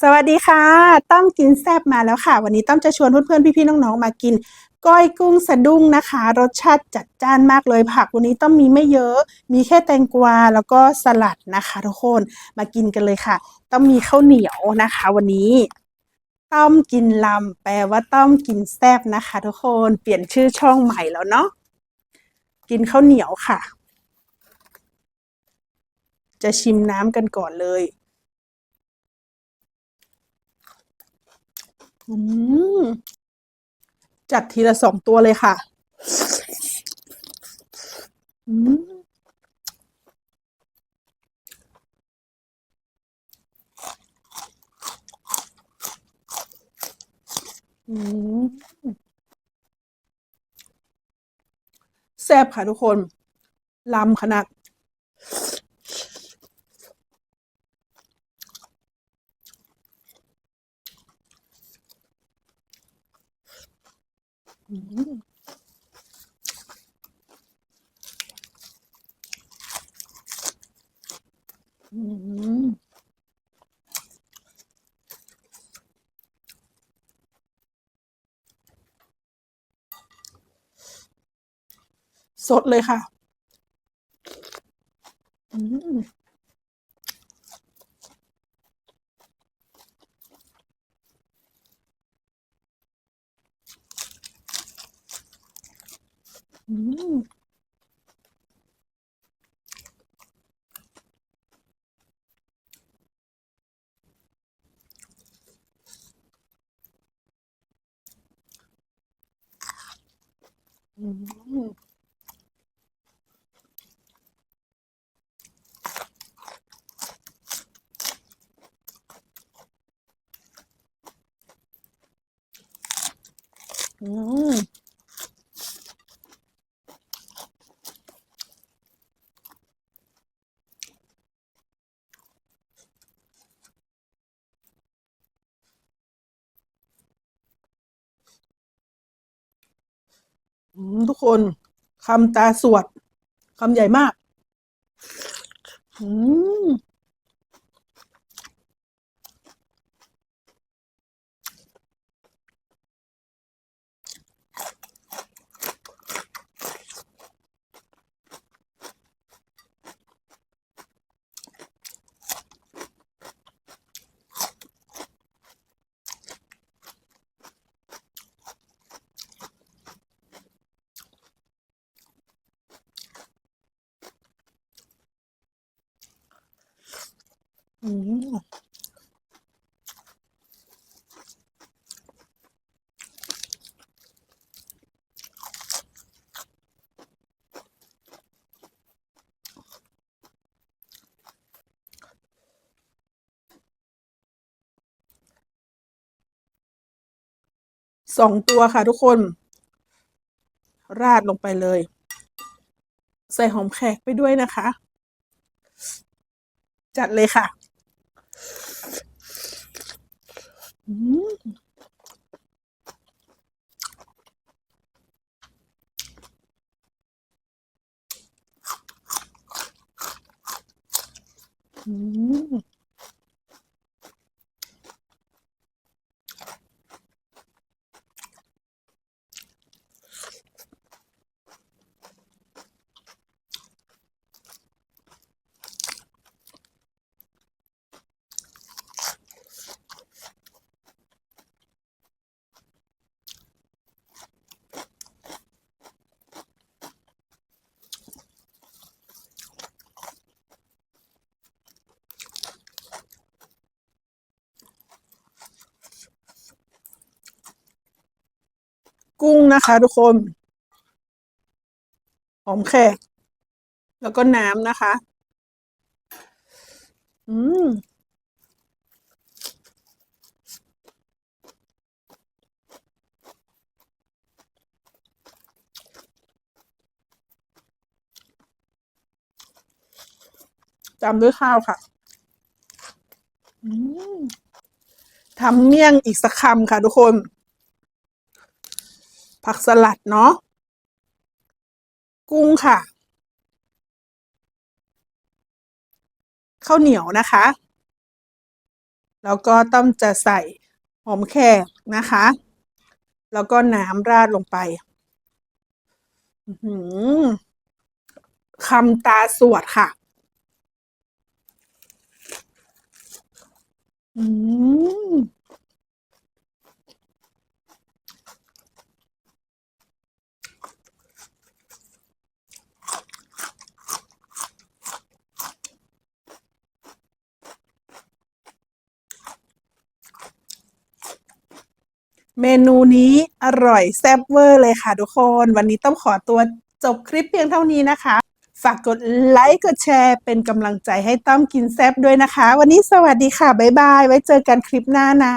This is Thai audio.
สวัสดีค่ะ ต้อมกินแซบมาแล้วค่ะ วันนี้ต้อมจะชวนเพื่อนๆพี่ๆน้องๆมากิน ก้อยกุ้งสะดุ้งนะคะ รสชาติจัดจ้านมากเลยผักวันนี้ต้อมมีไม่เยอะ มีแค่แตงกวาแล้วก็สลัดนะคะทุกคนมากินกันเลยค่ะ ต้อมมีข้าวเหนียวนะคะ วันนี้ ต้อมกินลำแปลว่าต้อมกินแซบนะคะ ทุกคนเปลี่ยนชื่อช่องใหม่แล้วเนาะกินข้าวเหนียวค่ะ จะชิมน้ำกันก่อนเลย อืม จัดทีละสองตัวเลยค่ะอืมอืมแซ่บค่ะทุกคนลำขนาด อืมสดเลยค่ะ อืม อืมอืม อืม อืม ทุกคนคำตาสวดคำใหญ่มาก อืม อืมสองตัวค่ะทุกคน ราดลงไปเลย ใส่หอมแขกไปด้วยนะคะ จัดเลยค่ะ อืม อืม กุ้งนะคะ ทุกคน หอมแขก แล้วก็น้ำนะคะ อืมตามด้วยข้าวค่ะอืมทำเมี่ยงอีกสักคำค่ะทุกคน ผักสลัดเนาะกุ้งค่ะ ข้าวเหนียวนะคะ แล้วก็ต้อมจะใส่หอมแขกนะคะ แล้วก็น้ำราดลงไปหือคำตาสวดค่ะ อืม เมนูนี้อร่อยแซ่บเวอร์เลยค่ะทุกคน วันนี้ต้องขอตัวจบคลิปเพียงเท่านี้นะคะ ฝากกดไลค์กดแชร์เป็นกำลังใจให้ต้อมกินแซ่บด้วยนะคะ วันนี้สวัสดีค่ะ บ๊ายบาย ไว้เจอกันคลิปหน้านะ